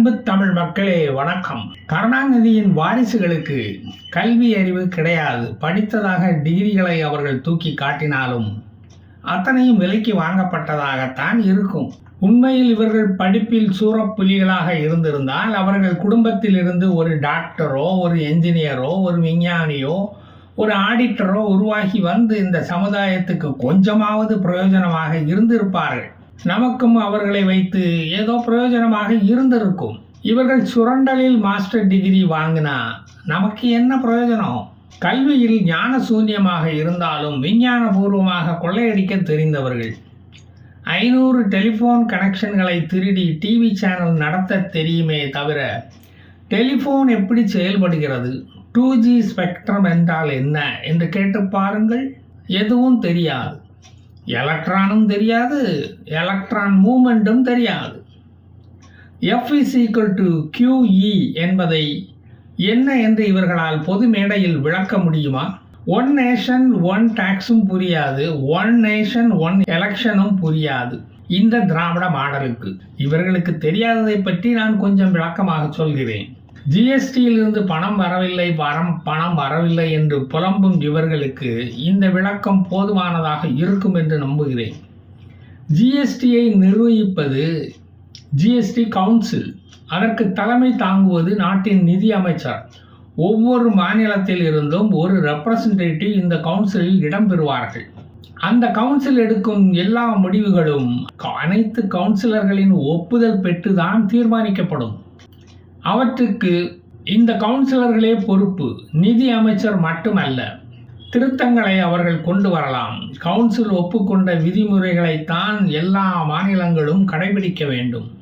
அன்பு தமிழ் மக்களே வணக்கம். கருணாநிதியின் வாரிசுகளுக்கு கல்வி அறிவு கிடையாது. படித்ததாக டிகிரிகளை அவர்கள் தூக்கி காட்டினாலும் அத்தனையும் விலைக்கு வாங்கப்பட்டதாகத்தான் இருக்கும். உண்மையில் இவர்கள் படிப்பில் சூறப்புலிகளாக இருந்திருந்தால் அவர்கள் குடும்பத்தில் இருந்து ஒரு டாக்டரோ ஒரு என்ஜினியரோ ஒரு விஞ்ஞானியோ ஒரு ஆடிட்டரோ உருவாகி வந்து இந்த சமுதாயத்துக்கு கொஞ்சமாவது பிரயோஜனமாக இருந்திருப்பார்கள். நமக்கும் அவர்களை வைத்து ஏதோ பிரயோஜனமாக இருந்திருக்கும். இவர்கள் சுரண்டலில் மாஸ்டர் டிகிரி வாங்கினா நமக்கு என்ன பிரயோஜனம்? கல்வியில் ஞான சூன்யமாக இருந்தாலும் விஞ்ஞானபூர்வமாக கொள்ளையடிக்க தெரிந்தவர்கள். ஐநூறு டெலிஃபோன் கனெக்ஷன்களை திருடி டிவி சேனல் நடத்த தெரியுமே தவிர டெலிஃபோன் எப்படி செயல்படுகிறது? டூ ஜி ஸ்பெக்ட்ரம் என்றால் என்ன என்று கேட்டு பாருங்கள். எதுவும் தெரியாது. எலக்ட்ரானும் தெரியாது எலக்ட்ரான் மூமெண்ட்டும் தெரியாது. F is equal to QE என்பதை என்ன என்று இவர்களால் பொது மேடையில் விளக்க முடியுமா? ஒன் நேஷன் ஒன் டாக்ஸும் புரியாது. ஒன் நேஷன் ஒன் எலெக்ஷனும் புரியாது. இந்த திராவிட மாடலுக்கு. இவர்களுக்கு தெரியாததை பற்றி நான் கொஞ்சம் விளக்கமாக சொல்கிறேன். ஜிஎஸ்டியில் இருந்து பணம் வரவில்லை வரம் பணம் வரவில்லை என்று புலம்பும் இவர்களுக்கு இந்த விளக்கம் போதுமானதாக இருக்கும் என்று நம்புகிறேன். ஜிஎஸ்டியை நிர்வகிப்பது ஜிஎஸ்டி கவுன்சில் அதற்கு தலைமை தாங்குவது நாட்டின் நிதி அமைச்சர். ஒவ்வொரு மாநிலத்தில் இருந்தும் ஒரு ரெப்ரசன்டேட்டிவ் இந்த கவுன்சிலில் இடம்பெறுவார்கள் அந்த கவுன்சில் எடுக்கும் எல்லா முடிவுகளும் அனைத்து கவுன்சிலர்களின் ஒப்புதல் பெற்றுதான் தீர்மானிக்கப்படும். அவற்றுக்கு இந்த கவுன்சிலர்களே பொறுப்பு. நிதி அமைச்சர் மட்டுமல்ல திருத்தங்களை அவர்கள் கொண்டு வரலாம். கவுன்சில் ஒப்புக்கொண்ட விதிமுறைகளைத்தான் எல்லா மாநிலங்களும் கடைபிடிக்க வேண்டும்.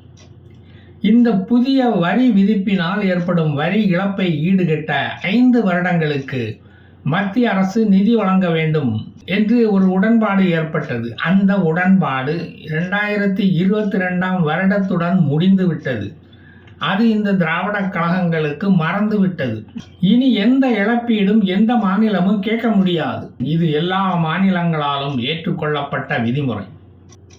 இந்த புதிய வரி விதிப்பினால் ஏற்படும் வரி இழப்பை ஈடுகட்ட ஐந்து வருடங்களுக்கு மத்திய அரசு நிதி வழங்க வேண்டும் என்று ஒரு உடன்பாடு ஏற்பட்டது. அந்த உடன்பாடு இரண்டாயிரத்தி இருபத்தி ரெண்டாம் வருடத்துடன் முடிந்துவிட்டது. அது இந்த திராவிட கழகங்களுக்கு மறந்து விட்டது. இனி எந்த இழப்பீடும் எந்த மாநிலமும் கேட்க முடியாது. இது எல்லா மாநிலங்களாலும் ஏற்றுக்கொள்ளப்பட்ட விதிமுறை.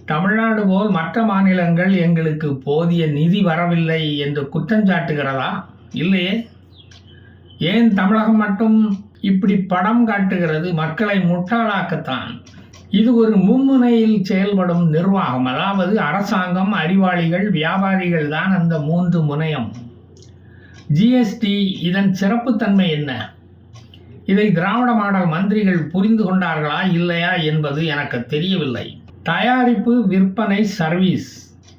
தமிழ்நாடு போல் மற்ற மாநிலங்கள் எங்களுக்கு போதிய நிதி வரவில்லை என்று குற்றஞ்சாட்டுகிறதா இல்லையே. ஏன் தமிழகம் மட்டும் இப்படி படம் காட்டுகிறது? மக்களை முட்டாளாக்கத்தான். இது ஒரு மும்முனையில் செயல்படும் நிர்வாகம். அதாவது அரசாங்கம் அறிவாளிகள் வியாபாரிகள் தான் அந்த மூன்று முனையம். ஜிஎஸ்டி இதன் சிறப்புத்தன்மை என்ன? இதை திராவிட மாடல் மந்திரிகள் புரிந்து கொண்டார்களா இல்லையா என்பது எனக்கு தெரியவில்லை. தயாரிப்பு விற்பனை சர்வீஸ்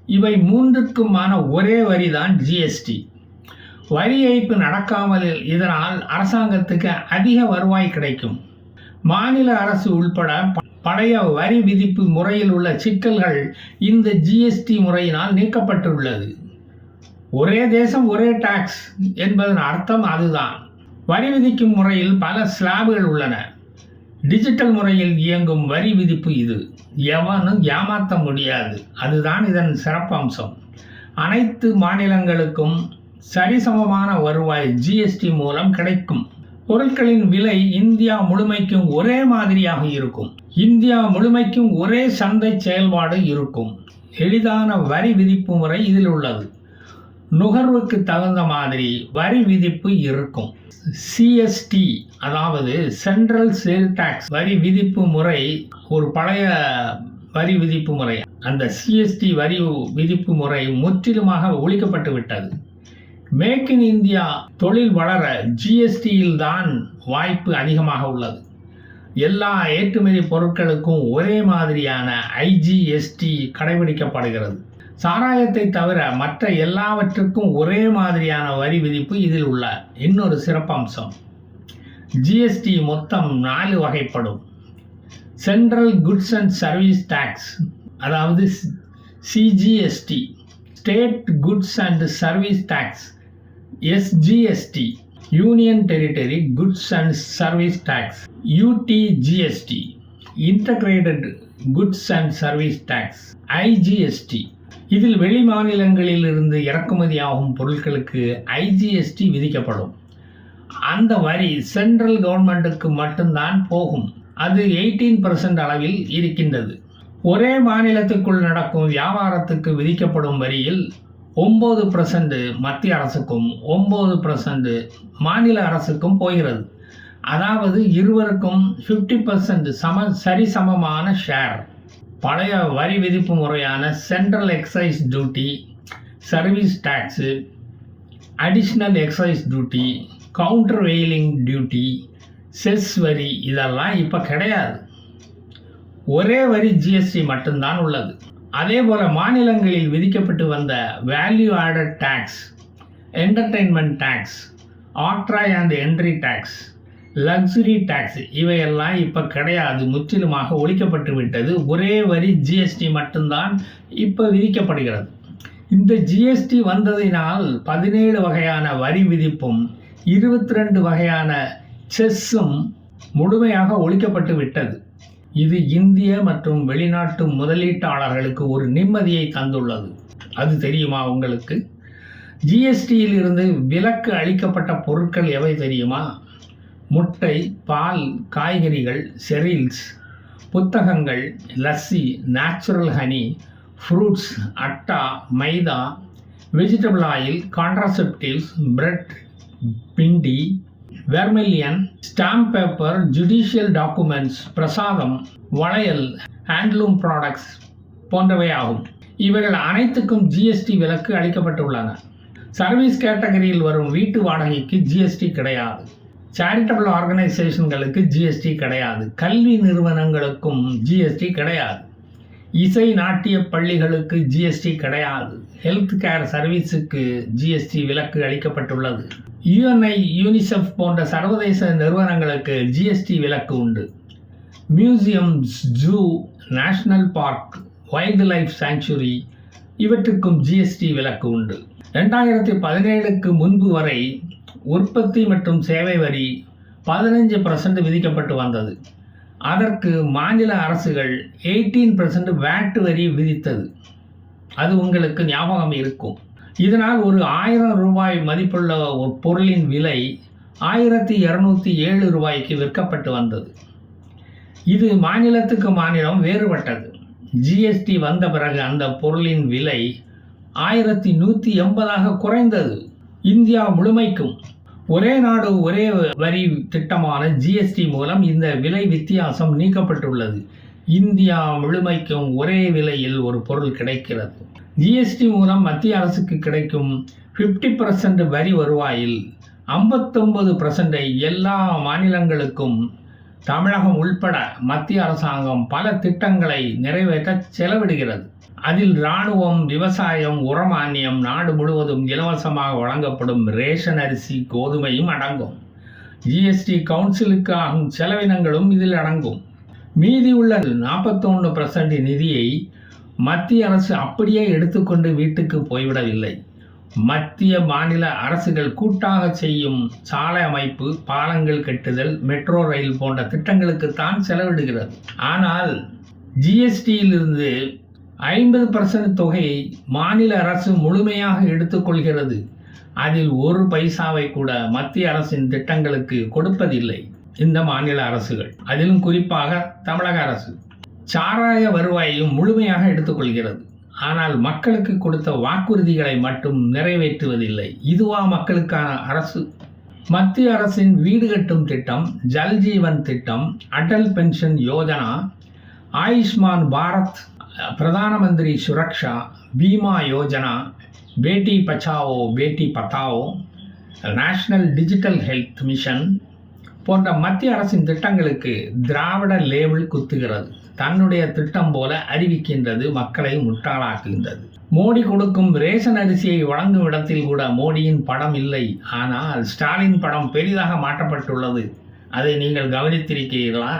இவை மூன்றுக்குமான ஒரே வரிதான் ஜிஎஸ்டி வரி ஏய்ப்பு நடக்காமல் இதனால் அரசாங்கத்துக்கு அதிக வருவாய் கிடைக்கும். மாநில அரசு உள்பட பழைய வரி விதிப்பு முறையில் உள்ள சிக்கல்கள் இந்த ஜிஎஸ்டி முறையினால் நீக்கப்பட்டுள்ளது. ஒரே தேசம் ஒரே டாக்ஸ் என்பதன் அர்த்தம் அதுதான். வரி விதிக்கும் முறையில் பல ஸ்லாபுகள் உள்ளன. டிஜிட்டல் முறையில் இயங்கும் வரி விதிப்பு இது. எவனும் ஏமாற்ற முடியாது. அதுதான் இதன் சிறப்பம்சம். அனைத்து மாநிலங்களுக்கும் சரிசமமான வருவாய் ஜிஎஸ்டி மூலம் கிடைக்கும். பொருட்களின் விலை இந்தியா முழுமைக்கும் ஒரே மாதிரியாக இருக்கும். இந்தியா முழுமைக்கும் ஒரே சந்தை செயல்பாடு இருக்கும். எளிதான வரி விதிப்பு முறை இதில் உள்ளது. நுகர்வுக்கு தகுந்த மாதிரி வரி விதிப்பு இருக்கும். சிஎஸ்டி அதாவது சென்ட்ரல் சேல் டாக்ஸ் வரி விதிப்பு முறை ஒரு பழைய வரி விதிப்பு முறை. அந்த சிஎஸ்டி வரி விதிப்பு முறை முற்றிலுமாக ஒழிக்கப்பட்டு விட்டது. மேக் இன் இந்தியா தொழில் வளர ஜிஎஸ்டியில் தான் வாய்ப்பு அதிகமாக உள்ளது. எல்லா ஏற்றுமதி பொருட்களுக்கும் ஒரே மாதிரியான ஐஜிஎஸ்டி கடைபிடிக்கப்படுகிறது. சாராயத்தை தவிர மற்ற எல்லாவற்றுக்கும் ஒரே மாதிரியான வரி விதிப்பு இதில் உள்ள இன்னொரு சிறப்பம்சம். ஜிஎஸ்டி மொத்தம் நாலு வகைப்படும். Central goods and service tax அதாவது CGST state goods and service tax SGST union territory goods and service tax UTGST integrated goods and service tax IGST இதில் வெளி மாநிலங்களில் இருந்து இறக்குமதி ஆகும் பொருட்களுக்கு ஐஜிஎஸ்டி விதிக்கப்படும். அந்த வரி சென்ட்ரல் கவர்மெண்ட்டுக்கு மட்டும்தான் போகும். அது எயிட்டீன் பர்சன்ட் அளவில் இருக்கின்றது. ஒரே மாநிலத்துக்குள் நடக்கும் வியாபாரத்துக்கு விதிக்கப்படும் வரியில் ஒம்பது பர்சன்ட் மத்திய அரசுக்கும் ஒம்பது பர்சன்ட் மாநில அரசுக்கும் போகிறது. அதாவது இருவருக்கும் ஃபிஃப்டி பர்சன்ட் சம சரிசமமான ஷேர் பழைய வரி விதிப்பு முறையான central excise duty service tax additional excise duty countervailing duty cess வரி இதெல்லாம் இப்போ கிடையாது. ஒரே வரி ஜிஎஸ்டி மட்டும்தான் உள்ளது. அதே போல் மாநிலங்களில் விதிக்கப்பட்டு வந்த value added tax entertainment tax octroi and entry tax luxury tax இவையெல்லாம் இப்போ கிடையாது. முற்றிலுமாக ஒழிக்கப்பட்டு விட்டது. ஒரே வரி ஜிஎஸ்டி மட்டும்தான் இப்போ விதிக்கப்படுகிறது. இந்த ஜிஎஸ்டி வந்ததினால் பதினேழு வகையான வரி விதிப்பும் இருபத்தி ரெண்டு வகையான செஸ்ஸும் முழுமையாக ஒழிக்கப்பட்டு விட்டது. இது இந்திய மற்றும் வெளிநாட்டு முதலீட்டாளர்களுக்கு ஒரு நிம்மதியை தந்துள்ளது. அது தெரியுமா உங்களுக்கு? ஜிஎஸ்டியில் இருந்து விலக்கு அளிக்கப்பட்ட பொருட்கள் எவை தெரியுமா? முட்டை பால் காய்கறிகள் செரில்ஸ் புத்தகங்கள் lassi natural honey fruits atta maida vegetable oil contraceptives bread bindi vermilion stamp paper judicial documents பிரசாதம் வளையல் ஹேண்ட்லூம் ப்ராடக்ட்ஸ் போன்றவை ஆகும் இவைகள் அனைத்துக்கும் ஜிஎஸ்டி விலக்கு அளிக்கப்பட்டுள்ளன. சர்வீஸ் கேட்டகரியில் வரும் வீட்டு வாடகைக்கு ஜிஎஸ்டி கிடையாது. சேரிட்டபிள் ஆர்கனைசேஷன்களுக்கு ஜிஎஸ்டி கிடையாது. கல்வி நிறுவனங்களுக்கும் ஜிஎஸ்டி கிடையாது. இசை நாட்டிய பள்ளிகளுக்கு ஜிஎஸ்டி கிடையாது. ஹெல்த் கேர் சர்வீஸுக்கு ஜிஎஸ்டி விலக்கு அளிக்கப்பட்டுள்ளது. யுஎன்ஐ யூனிசெஃப் போன்ற சர்வதேச நிறுவனங்களுக்கு ஜிஎஸ்டி விலக்கு உண்டு. Museums zoo national park wildlife sanctuary இவற்றுக்கும் GST விலக்கு உண்டு. ரெண்டாயிரத்தி பதினேழுக்கு முன்பு வரை உற்பத்தி மற்றும் சேவை வரி பதினஞ்சு பர்சன்ட் விதிக்கப்பட்டு வந்தது. அதற்கு மாநில அரசுகள் எயிட்டீன் பர்சன்ட் வேட் வரி விதித்தது. அது உங்களுக்கு ஞாபகம் இருக்கும். இதனால் ஒரு ஆயிரம் ரூபாய் மதிப்புள்ள ஒரு பொருளின் விலை ஆயிரத்தி இரநூத்தி ஏழு ரூபாய்க்கு விற்கப்பட்டு வந்தது. இது மாநிலத்துக்கு மாநிலம் வேறுபட்டது. ஜிஎஸ்டி வந்த பிறகு அந்த பொருளின் விலை ஆயிரத்தி நூற்றி எண்பதாக குறைந்தது. இந்தியா முழுமைக்கும் ஒரே நாடு ஒரே வரி திட்டமான ஜிஎஸ்டி மூலம் இந்த விலை வித்தியாசம் நீக்கப்பட்டுள்ளது. இந்தியா முழுமைக்கும் ஒரே விலையில் ஒரு பொருள் கிடைக்கிறது. ஜிஎஸ்டி மூலம் மத்திய அரசுக்கு கிடைக்கும் ஃபிஃப்டி பர்சன்ட் வரி வருவாயில் ஐம்பத்தொம்பது பர்சன்டை எல்லா மாநிலங்களுக்கும் தமிழகம் உள்பட மத்திய அரசாங்கம் பல திட்டங்களை நிறைவேற்ற செலவிடுகிறது. அதில் இராணுவம் விவசாயம் உரமானியம் நாடு முழுவதும் இலவசமாக வழங்கப்படும் ரேஷன் அரிசி கோதுமையும் அடங்கும். ஜிஎஸ்டி கவுன்சிலுக்கு ஆகும் செலவினங்களும் இதில் அடங்கும். மீதி உள்ள நாற்பத்தொன்று பர்சன்ட் நிதியை மத்திய அரசு அப்படியே எடுத்துக்கொண்டு வீட்டுக்கு போய்விடவில்லை. மத்திய மாநில அரசுகள் கூட்டாக செய்யும் சாலை அமைப்பு பாலங்கள் கட்டுதல் மெட்ரோ ரயில் போன்ற திட்டங்களுக்குத்தான் செலவிடுகிறது. ஆனால் ஜிஎஸ்டியிலிருந்து ஐம்பது பர்சன்ட் தொகையை மாநில அரசு முழுமையாக எடுத்துக்கொள்கிறது. அதில் ஒரு பைசாவை கூட மத்திய அரசின் திட்டங்களுக்கு கொடுப்பதில்லை. இந்த மாநில அரசுகள். அதிலும் குறிப்பாக தமிழக அரசு. சாராய வருவாயையும் முழுமையாக எடுத்துக்கொள்கிறது. ஆனால் மக்களுக்கு கொடுத்த வாக்குறுதிகளை மட்டும் நிறைவேற்றுவதில்லை. இதுவா மக்களுக்கான அரசு? மத்திய அரசின் வீடு கட்டும் திட்டம் ஜல்ஜீவன் திட்டம் Atal pension Yojana Ayushman Bharat Pradhan Mantri Suraksha Bima Yojana Beti Bachao Beti Padhao national digital health mission போன்ற மத்திய அரசின் திட்டங்களுக்கு திராவிட லேபிள் குத்துகிறது. தன்னுடைய திட்டம் போல அறிவிக்கின்றது மக்களை முட்டாளாக்குகின்றது. மோடி கொடுக்கும் ரேஷன் அரிசியை வழங்கும் இடத்தில் கூட மோடியின் படம் இல்லை. ஆனால் ஸ்டாலின் படம் பெரிதாக மாற்றப்பட்டுள்ளது. அதை நீங்கள் கவனித்திருக்கிறீர்களா?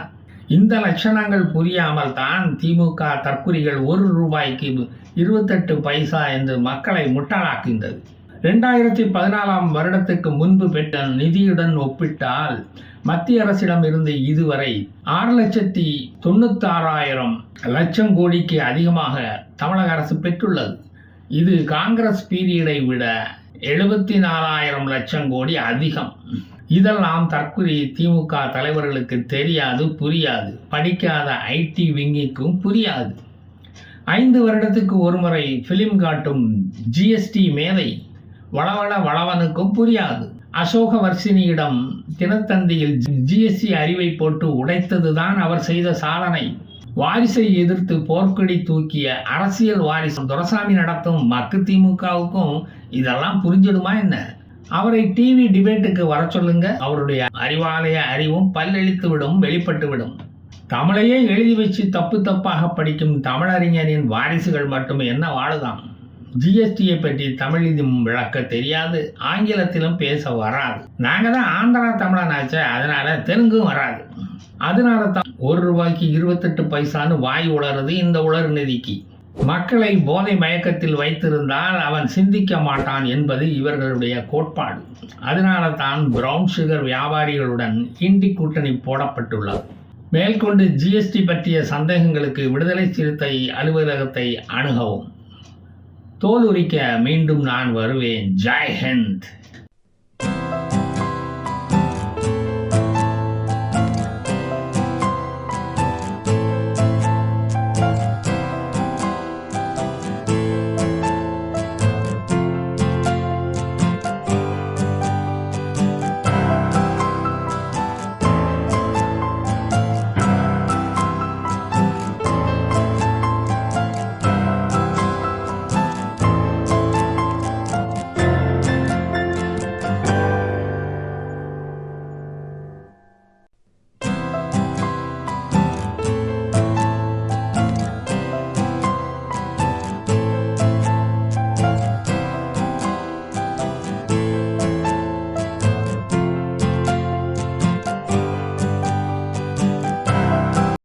இந்த லட்சணங்கள் புரியாமல் தான் திமுக தற்குறிகள் ஒரு ரூபாய்க்கு இருபத்தெட்டு பைசா என்று மக்களை முட்டாளாக்குகின்றது. ரெண்டாயிரத்தி பதினாலாம் வருடத்துக்கு முன்பு பெற்ற நிதியுடன் ஒப்பிட்டால் மத்திய அரசிடம் இருந்து இதுவரை ஆறு லட்சத்தி தொண்ணூத்தாறாயிரம் லட்சம் கோடிக்கு அதிகமாக தமிழக அரசு பெற்றுள்ளது. இது காங்கிரஸ் பீரியடை விட எழுபத்தி நாலாயிரம் லட்சம் கோடி அதிகம். இதெல்லாம் தற்குறி திமுக தலைவர்களுக்கு தெரியாது புரியாது. படிக்காத ஐடி விங்கிக்கும் புரியாது. ஐந்து வருடத்துக்கு ஒருமுறை பிலிம் காட்டும் ஜிஎஸ்டி மேதை வளவள வளவனுக்கும் புரியாது. அசோக வர்ஷினியிடம் தினத்தந்தியில் ஜிஎஸ்டி அறிவை போட்டு உடைத்ததுதான் அவர் செய்த சாதனை. வாரிசை எதிர்த்து போர்க்கடி தூக்கிய அரசியல் வாரிசு துரசாமி நடத்தும் மக்கு திமுகவுக்கும் இதெல்லாம் புரிஞ்சிடுமா என்ன? அவரை டிவி டிபேட்டுக்கு வர சொல்லுங்க. அவருடைய அறிவாலய அறிவும் பல்லெளித்து விடும் வெளிப்பட்டு விடும். தமிழையே எழுதி வச்சு தப்பு தப்பாக படிக்கும் தமிழறிஞரின் வாரிசுகள் மட்டும் என்ன வாழுதாம்? ஜிஎஸ்டியை பற்றி தமிழிலும் விளக்க தெரியாது. ஆங்கிலத்திலும் பேச வராது. நாங்க தான் ஆந்திரா தமிழனாச்சே அதனால தெலுங்கும் வராது. அதனால தான் ஒரு ரூபாய்க்கு இருபத்தெட்டு பைசான்னு வாய் உளருது இந்த உலர் நிதிக்கு மக்களை போதை மயக்கத்தில் வைத்திருந்தால் அவன் சிந்திக்க மாட்டான் என்பது இவர்களுடைய கோட்பாடு. அதனால தான் பிரவுன் சுகர் வியாபாரிகளுடன் இண்டி கூட்டணி போடப்பட்டுள்ளது. மேற்கொண்டு ஜிஎஸ்டி பற்றிய சந்தேகங்களுக்கு விடுதலை சிறுத்தை அலுவலகத்தை அணுகவும். தோல் உரிக்க மீண்டும் நான் வருவேன். ஜெய் ஹிந்த்.